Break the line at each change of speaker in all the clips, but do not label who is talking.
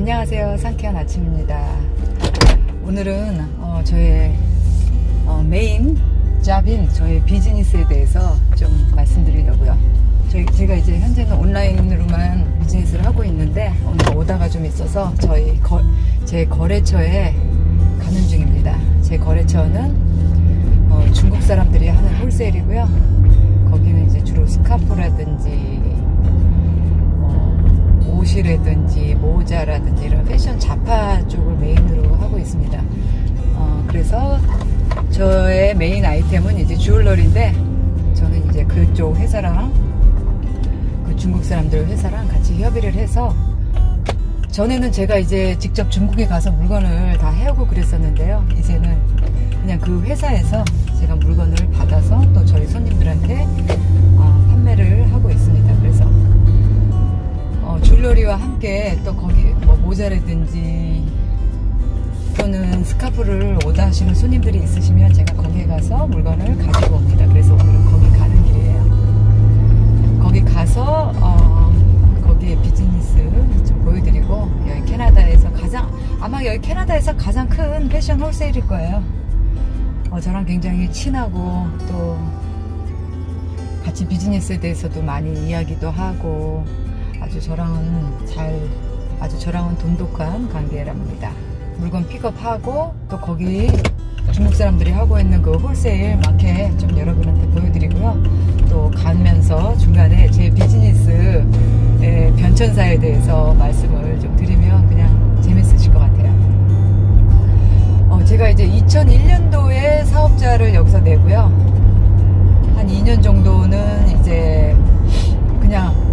안녕하세요. 상쾌한 아침입니다. 오늘은 어, 저의 어, 메인 잡인 저의 비즈니스에 대해서 좀 말씀드리려고요. 저희, 제가 이제 현재는 온라인으로만 비즈니스를 하고 있는데 오늘 오다가 좀 있어서 저희 거, 제 거래처에 가는 중입니다. 제 거래처는 어, 중국 사람들이 하는 홀세일이고요. 거기는 이제 주로 스카프라든지 뭐 옷이라든지 모자라든지 이런 패션 자파 쪽을 메인으로 하고 있습니다. 어, 그래서 저의 메인 아이템은 이제 주얼러리인데 저는 이제 그쪽 회사랑 그 중국 사람들 회사랑 같이 협의를 해서 전에는 제가 이제 직접 중국에 가서 물건을 다 해오고 그랬었는데요. 이제는 그냥 그 회사에서 제가 물건을 받아서 또 저희 손님들한테 어, 판매를 하고 줄거리와 함께 또 거기 뭐 모자라든지 또는 스카프를 오다 하시는 손님들이 있으시면 제가 거기에 가서 물건을 가지고 옵니다. 그래서 오늘은 거기 가는 길이에요. 거기 가서 어, 거기에 비즈니스 좀 보여드리고 여기 캐나다에서 가장 아마 여기 캐나다에서 가장 큰 패션 홀세일일 거예요. 어, 저랑 굉장히 친하고 또 같이 비즈니스에 대해서도 많이 이야기도 하고 아주 저랑은 잘 아주 저랑은 돈독한 관계랍니다. 물건 픽업하고 또 거기 중국 사람들이 하고 있는 그 홀세일 마켓 좀 여러분한테 보여드리고요. 또 가면서 중간에 제 비즈니스의 변천사에 대해서 말씀을 좀 드리면 그냥 재밌으실 것 같아요. 어, 제가 이제 2001년도에 사업자를 여기서 내고요. 한 2년 정도는 이제 그냥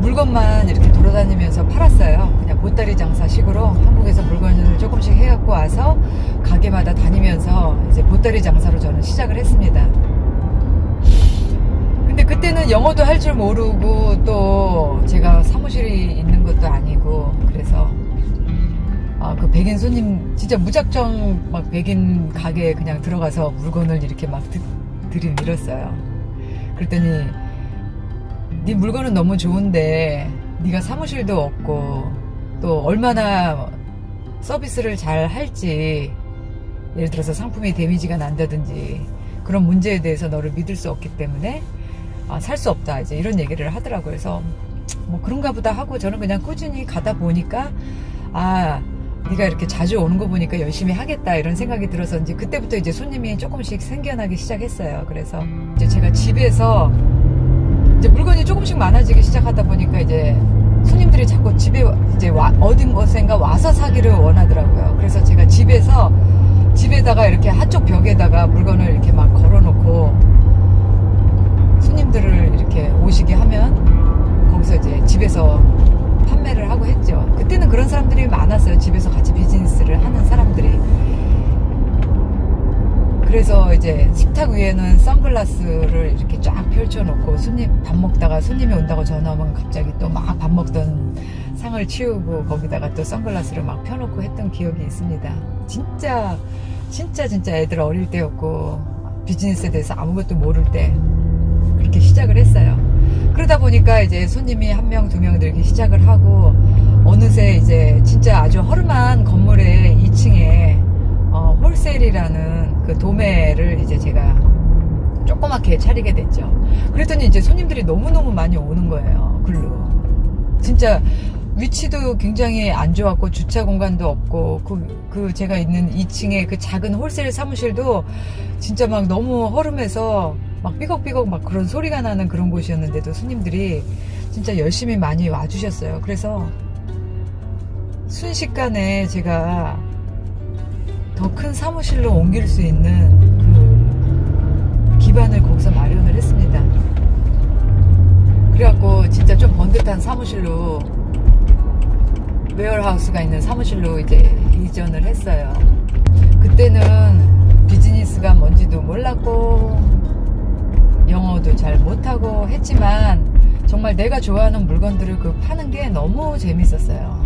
물건만 이렇게 돌아다니면서 팔았어요. 그냥 보따리 장사식으로 한국에서 물건을 조금씩 해갖고 와서 가게마다 다니면서 이제 보따리 장사로 저는 시작을 했습니다. 근데 그때는 영어도 할 줄 모르고 또 제가 사무실이 있는 것도 아니고 그래서 아, 그 백인 손님 진짜 무작정 막 백인 가게에 그냥 들어가서 물건을 이렇게 막 드, 들이밀었어요. 그랬더니 네 물건은 너무 좋은데 네가 사무실도 없고 또 얼마나 서비스를 잘 할지 예를 들어서 상품이 데미지가 난다든지 그런 문제에 대해서 너를 믿을 수 없기 때문에 아, 살 수 없다 이제 이런 얘기를 하더라고요. 그래서 뭐 그런가 보다 하고 저는 그냥 꾸준히 가다 보니까 아 네가 이렇게 자주 오는 거 보니까 열심히 하겠다 이런 생각이 들어서 이제 그때부터 이제 손님이 조금씩 생겨나기 시작했어요. 그래서 이제 제가 집에서 이제 물건이 조금씩 많아지기 시작하다 보니까 이제 손님들이 자꾸 집에 이제 와, 어딘 곳인가 와서 사기를 원하더라고요. 그래서 제가 집에서 집에다가 이렇게 한쪽 벽에다가 물건을 이렇게 막 걸어놓고 손님들을 이렇게 오시게 하면 거기서 이제 집에서 판매를 하고 했죠. 그때는 그런 사람들이 많았어요. 집에서 같이 비즈니스를 하는 사람들이. 그래서 이제 식탁 위에는 선글라스를 이렇게 쫙 펼쳐놓고 손님 밥 먹다가 손님이 온다고 전화 오면 갑자기 또 막 밥 먹던 상을 치우고 거기다가 또 선글라스를 막 펴놓고 했던 기억이 있습니다. 진짜 진짜 진짜 애들 어릴 때였고 비즈니스에 대해서 아무것도 모를 때 그렇게 시작을 했어요. 그러다 보니까 이제 손님이 한 명, 두명 늘기 시작을 하고 어느새 이제 진짜 아주 허름한 건물의 2층에 어, 홀세일이라는 그 도매를 이제 제가 조그맣게 차리게 됐죠. 그랬더니 이제 손님들이 너무너무 많이 오는 거예요. 글로. 진짜 위치도 굉장히 안 좋았고 주차 공간도 없고 그, 그 제가 있는 2층에 그 작은 홀세일 사무실도 진짜 막 너무 허름해서 막 삐걱삐걱 막 그런 소리가 나는 그런 곳이었는데도 손님들이 진짜 열심히 많이 와주셨어요. 그래서 순식간에 제가 더 큰 사무실로 옮길 수 있는 그 기반을 그래갖고 진짜 좀 번듯한 사무실로 웨어하우스가 있는 사무실로 이제 이전을 했어요. 그때는 비즈니스가 뭔지도 몰랐고 영어도 잘 못하고 했지만 정말 내가 좋아하는 물건들을 그 파는 게 너무 재밌었어요.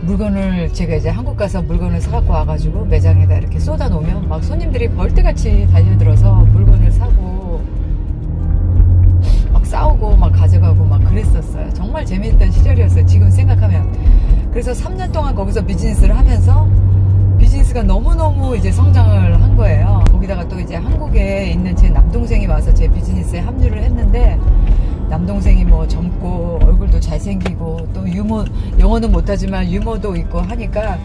물건을 제가 이제 한국 가서 물건을 사갖고 와가지고 매장에다 이렇게 쏟아 놓으면 막 손님들이 벌떼같이 달려들어서 물건을 사고 막 싸우고 막 가져가고 막 그랬었어요. 정말 재미있던 시절이었어요. 지금 생각하면. 그래서 3년 동안 거기서 비즈니스를 하면서 비즈니스가 너무너무 이제 성장을 한 거예요. 거기다가 또 이제 한국에 있는 제 남동생이 와서 제 비즈니스에 합류를 했는데 남동생이 뭐 젊고 얼굴도 잘생기고 또 유머 영어는 못하지만 유머도 있고 하니까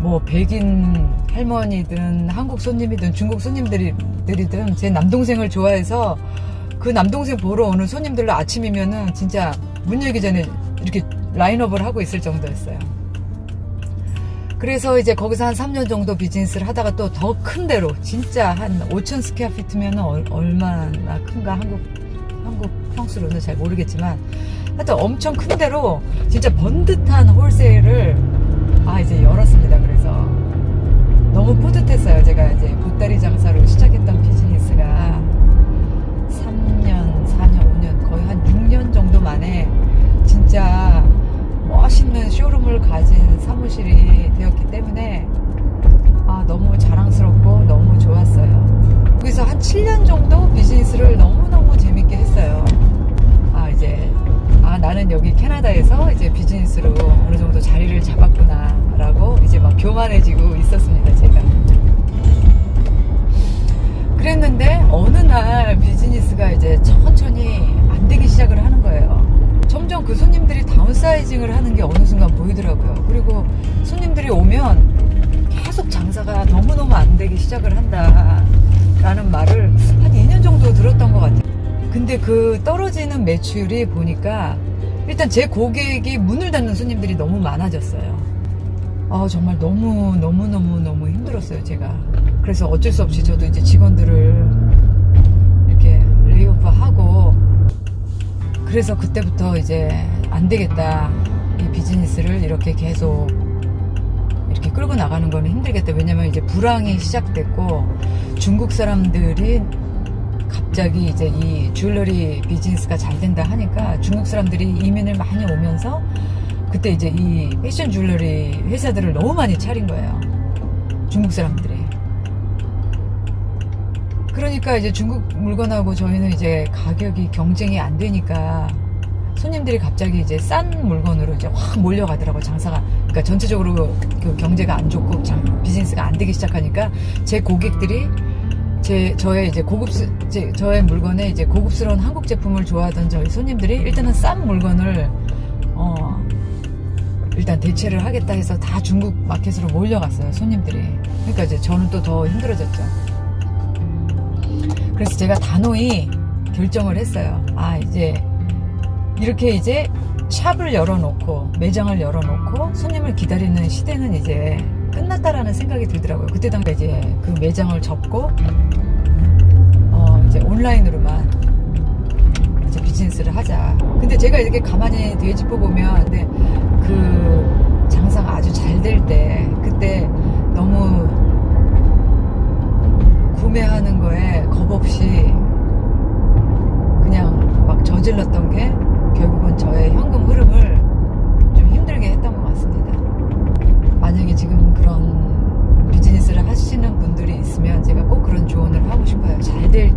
뭐 백인 할머니든 한국 손님이든 중국 손님들이든 제 남동생을 좋아해서 그 남동생 보러 오는 손님들로 아침이면은 진짜 문 열기 전에 이렇게 라인업을 하고 있을 정도였어요. 그래서 이제 거기서 한 3년 정도 비즈니스를 하다가 또 더 큰 데로 진짜 한 5천 스퀘어 피트면 얼마나 큰가 한국 한국 평수로는 잘 모르겠지만 하여튼 엄청 큰 데로 진짜 번듯한 홀세일을 아 이제 열었습니다. 그래서 너무 뿌듯했어요. 제가 이제 보따리 장사로 시작했던 비즈니스 7년 정도 비즈니스를 너무너무 재밌게 했어요. 아 이제 아 나는 여기 캐나다에서 이제 비즈니스로 어느 정도 자리를 잡았구나 라고 이제 막 교만해지고 있었습니다 제가. 그랬는데 어느 날 비즈니스가 이제 천천히 안 되기 시작을 하는 거예요. 점점 그 손님들이 다운사이징을 하는 게 어느 순간 보이더라고요. 그리고 손님들이 오면 계속 장사가 너무너무 안 되기 시작을 한다 라는 말을 한 2년 정도 들었던 것 같아요. 근데 그 떨어지는 매출이 보니까 일단 제 고객이 문을 닫는 손님들이 너무 많아졌어요. 아, 정말 너무, 너무, 너무, 너무 힘들었어요, 제가. 그래서 어쩔 수 없이 저도 이제 직원들을 이렇게 레이오프 하고 그래서 그때부터 이제 안 되겠다. 이 비즈니스를 이렇게 계속 이렇게 끌고 나가는 거는 힘들겠다. 왜냐면 이제 불황이 시작됐고 중국 사람들이 갑자기 이제 이 주얼러리 비즈니스가 잘 된다 하니까 중국 사람들이 이민을 많이 오면서 그때 이제 이 패션 주얼러리 회사들을 너무 많이 차린 거예요. 중국 사람들이. 그러니까 이제 중국 물건하고 저희는 이제 가격이 경쟁이 안 되니까 손님들이 갑자기 이제 싼 물건으로 이제 확 몰려가더라고요, 장사가. 그러니까 전체적으로 그 경제가 안 좋고 장, 비즈니스가 안 되기 시작하니까 제 고객들이 제, 저의 이제 고급스, 제, 저의 물건에 이제 고급스러운 한국 제품을 좋아하던 저희 손님들이 일단은 싼 물건을, 어, 일단 대체를 하겠다 해서 다 중국 마켓으로 몰려갔어요, 손님들이. 그러니까 이제 저는 또 더 힘들어졌죠. 그래서 제가 단호히 결정을 했어요. 아, 이제 이렇게 이제 샵을 열어놓고 매장을 열어놓고 손님을 기다리는 시대는 이제 끝났다라는 생각이 들더라고요. 그때 당시 이제 그 매장을 접고 어 이제 온라인으로만 이제 비즈니스를 하자. 근데 제가 이렇게 가만히 되짚어 보면 그 장사가 아주 잘 될 때 그때 너무 구매하는 거에 겁 없이 그냥 막 저질렀던 게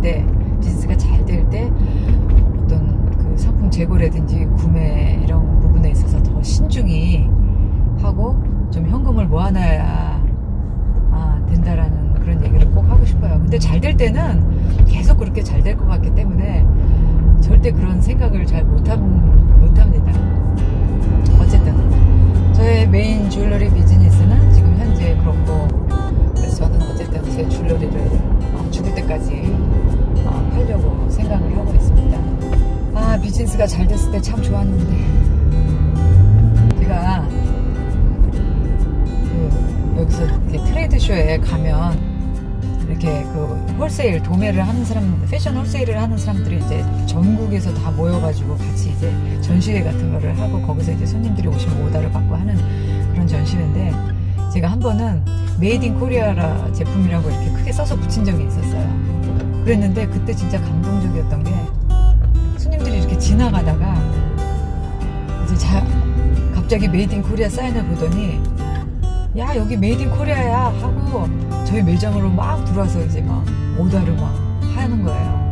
될 때, 비즈니스가 잘 될 때 어떤 그 상품 재고라든지 구매 이런 부분에 있어서 더 신중히 하고 좀 현금을 모아놔야 아, 된다라는 그런 얘기를 꼭 하고 싶어요. 근데 잘 될 때는 계속 그렇게 잘 될 것 같기 때문에 절대 그런 생각을 잘 못합니다. 어쨌든 저의 메인 줄러리 비즈 아 비즈니스가 잘 됐을 때 참 좋았는데 제가 그 여기서 트레이드 쇼에 가면 이렇게 그 홀세일 도매를 하는 사람 패션 홀세일을 하는 사람들이 이제 전국에서 다 모여가지고 같이 이제 전시회 같은 거를 하고 거기서 이제 손님들이 오시면 오더를 받고 하는 그런 전시회인데 제가 한 번은 메이드 인 코리아라 제품이라고 이렇게 크게 써서 붙인 적이 있었어요. 그랬는데 그때 진짜 감동적이었던 게 지나가다가 이제 자, 갑자기 메이드 인 코리아 사인을 보더니 야 여기 메이드 인 코리아야 하고 저희 매장으로 막 들어와서 이제 막 오더를 막 하는 거예요.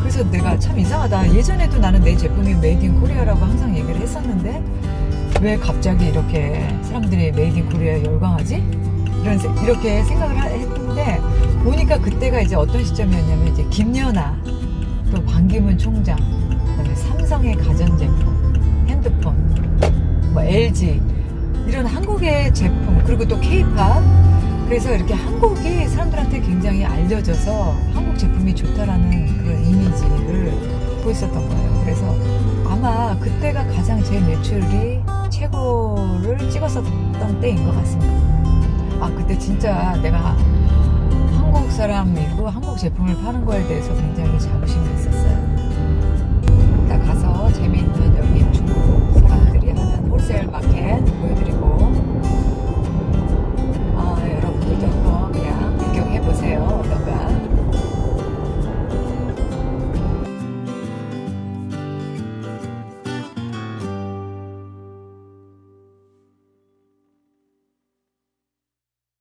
그래서 내가 참 이상하다. 예전에도 나는 내 제품이 메이드 인 코리아라고 항상 얘기를 했었는데 왜 갑자기 이렇게 사람들이 메이드 인 코리아에 열광하지? 이런 세- 이렇게 생각을 하- 했는데 보니까 그때가 이제 어떤 시점이었냐면 이제 김연아 또 반기문 총장 삼성의 가전제품 핸드폰 뭐 LG 이런 한국의 제품 그리고 또 K-팝 그래서 이렇게 한국이 사람들한테 굉장히 알려져서 한국 제품이 좋다라는 그런 이미지를 보였었던 거예요. 그래서 아마 그때가 가장 제 매출이 최고를 찍었었던 때인 것 같습니다. 아 그때 진짜 내가 한국 사람이고 한국 제품을 파는 거에 대해서 굉장히 자부심이 있었어요. 나